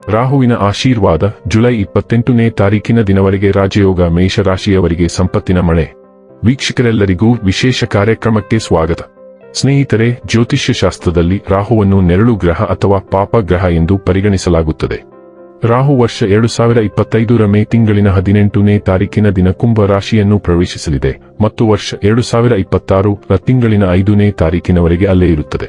ರಾಹುವಿನ ಆಶೀರ್ವಾದ ಜುಲೈ ಇಪ್ಪತ್ತೆಂಟನೇ ತಾರೀಕಿನ ದಿನವರೆಗೆ ರಾಜಯೋಗ ಮೇಷರಾಶಿಯವರಿಗೆ ಸಂಪತ್ತಿನ ಮಳೆ. ವೀಕ್ಷಕರೆಲ್ಲರಿಗೂ ವಿಶೇಷ ಕಾರ್ಯಕ್ರಮಕ್ಕೆ ಸ್ವಾಗತ. ಸ್ನೇಹಿತರೆ ಜ್ಯೋತಿಷ್ಯ ಶಾಸ್ತ್ರದಲ್ಲಿ ರಾಹುವನ್ನು ನೆರಳು ಗ್ರಹ ಅಥವಾ ಪಾಪ ಗ್ರಹ ಎಂದು ಪರಿಗಣಿಸಲಾಗುತ್ತದೆ. ರಾಹು ವರ್ಷ ಎರಡು ಸಾವಿರ ಇಪ್ಪತ್ತೈದರ ಮೇ ತಿಂಗಳಿನ ಹದಿನೆಂಟನೇ ತಾರೀಕಿನ ದಿನ ಕುಂಭ ರಾಶಿಯನ್ನು ಪ್ರವೇಶಿಸಲಿದೆ ಮತ್ತು ವರ್ಷ ಎರಡು ಸಾವಿರ ಇಪ್ಪತ್ತಾರು ತಿಂಗಳಿನ ಐದನೇ ತಾರೀಕಿನವರೆಗೆ ಅಲ್ಲೇ ಇರುತ್ತದೆ.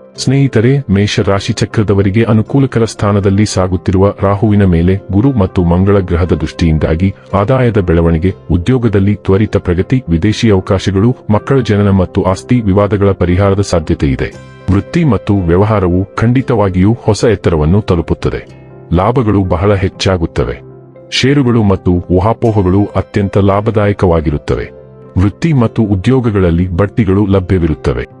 ಸ್ನೇಹಿತರೆ ಮೇಷ ರಾಶಿ ಚಕ್ರದವರಿಗೆ ಅನುಕೂಲಕರ ಸ್ಥಾನದಲ್ಲಿ ಸಾಗುತ್ತಿರುವ ರಾಹುವಿನ ಮೇಲೆ ಗುರು ಮತ್ತು ಮಂಗಳ ಗ್ರಹದ ದೃಷ್ಟಿಯಿಂದಾಗಿ ಆದಾಯದ ಬೆಳವಣಿಗೆ, ಉದ್ಯೋಗದಲ್ಲಿ ತ್ವರಿತ ಪ್ರಗತಿ, ವಿದೇಶಿ ಅವಕಾಶಗಳು, ಮಕ್ಕಳ ಜನನ ಮತ್ತು ಆಸ್ತಿ ವಿವಾದಗಳ ಪರಿಹಾರದ ಸಾಧ್ಯತೆ ಇದೆ ವೃತ್ತಿ ಮತ್ತು ವ್ಯವಹಾರವು ಖಂಡಿತವಾಗಿಯೂ ಹೊಸ ಎತ್ತರವನ್ನು ತಲುಪುತ್ತದೆ. ಲಾಭಗಳು ಬಹಳ ಹೆಚ್ಚಾಗುತ್ತವೆ. ಷೇರುಗಳು ಮತ್ತು ಊಹಾಪೋಹಗಳು ಅತ್ಯಂತ ಲಾಭದಾಯಕವಾಗಿರುತ್ತವೆ. ವೃತ್ತಿ ಮತ್ತು ಉದ್ಯೋಗಗಳಲ್ಲಿ ಬಡ್ತಿಗಳು ಲಭ್ಯವಿರುತ್ತವೆ.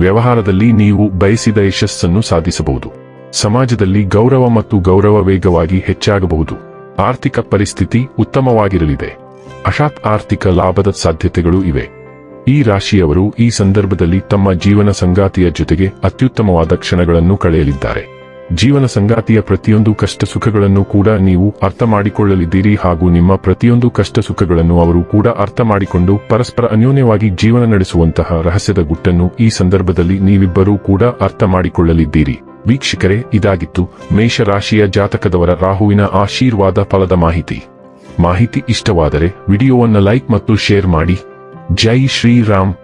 ವ್ಯವಹಾರದಲ್ಲಿ ನೀವು ಬಯಸಿದ ಯಶಸ್ಸನ್ನು ಸಾಧಿಸಬಹುದು. ಸಮಾಜದಲ್ಲಿ ಗೌರವ ಮತ್ತು ಗೌರವ ವೇಗವಾಗಿ ಹೆಚ್ಚಾಗಬಹುದು. ಆರ್ಥಿಕ ಪರಿಸ್ಥಿತಿ ಉತ್ತಮವಾಗಿರಲಿದೆ. ಅಶಾತ್ ಆರ್ಥಿಕ ಲಾಭದ ಸಾಧ್ಯತೆಗಳು ಇವೆ. ಈ ರಾಶಿಯವರು ಈ ಸಂದರ್ಭದಲ್ಲಿ ತಮ್ಮ ಜೀವನ ಸಂಗಾತಿಯ ಜೊತೆಗೆ ಅತ್ಯುತ್ತಮವಾದ ಕ್ಷಣಗಳನ್ನು ಕಳೆಯಲಿದ್ದಾರೆ. ಜೀವನ ಸಂಗಾತಿಯ ಪ್ರತಿಯೊಂದು ಕಷ್ಟ ಸುಖಗಳನ್ನು ಕೂಡ ನೀವು ಅರ್ಥ ಮಾಡಿಕೊಳ್ಳಲಿದ್ದೀರಿ ಹಾಗೂ ನಿಮ್ಮ ಪ್ರತಿಯೊಂದು ಕಷ್ಟ ಸುಖಗಳನ್ನು ಅವರು ಕೂಡ ಅರ್ಥ ಮಾಡಿಕೊಂಡು ಪರಸ್ಪರ ಅನ್ಯೋನ್ಯವಾಗಿ ಜೀವನ ನಡೆಸುವಂತಹ ರಹಸ್ಯದ ಗುಟ್ಟನ್ನು ಈ ಸಂದರ್ಭದಲ್ಲಿ ನೀವಿಬ್ಬರೂ ಕೂಡ ಅರ್ಥ ಮಾಡಿಕೊಳ್ಳಲಿದ್ದೀರಿ ವೀಕ್ಷಕರೇ, ಇದಾಗಿತ್ತು ಮೇಷರಾಶಿಯ ಜಾತಕದವರ ರಾಹುವಿನ ಆಶೀರ್ವಾದ ಫಲದ ಮಾಹಿತಿ. ಮಾಹಿತಿ ಇಷ್ಟವಾದರೆ ವಿಡಿಯೋವನ್ನು ಲೈಕ್ ಮತ್ತು ಶೇರ್ ಮಾಡಿ. ಜೈ ಶ್ರೀರಾಮ್.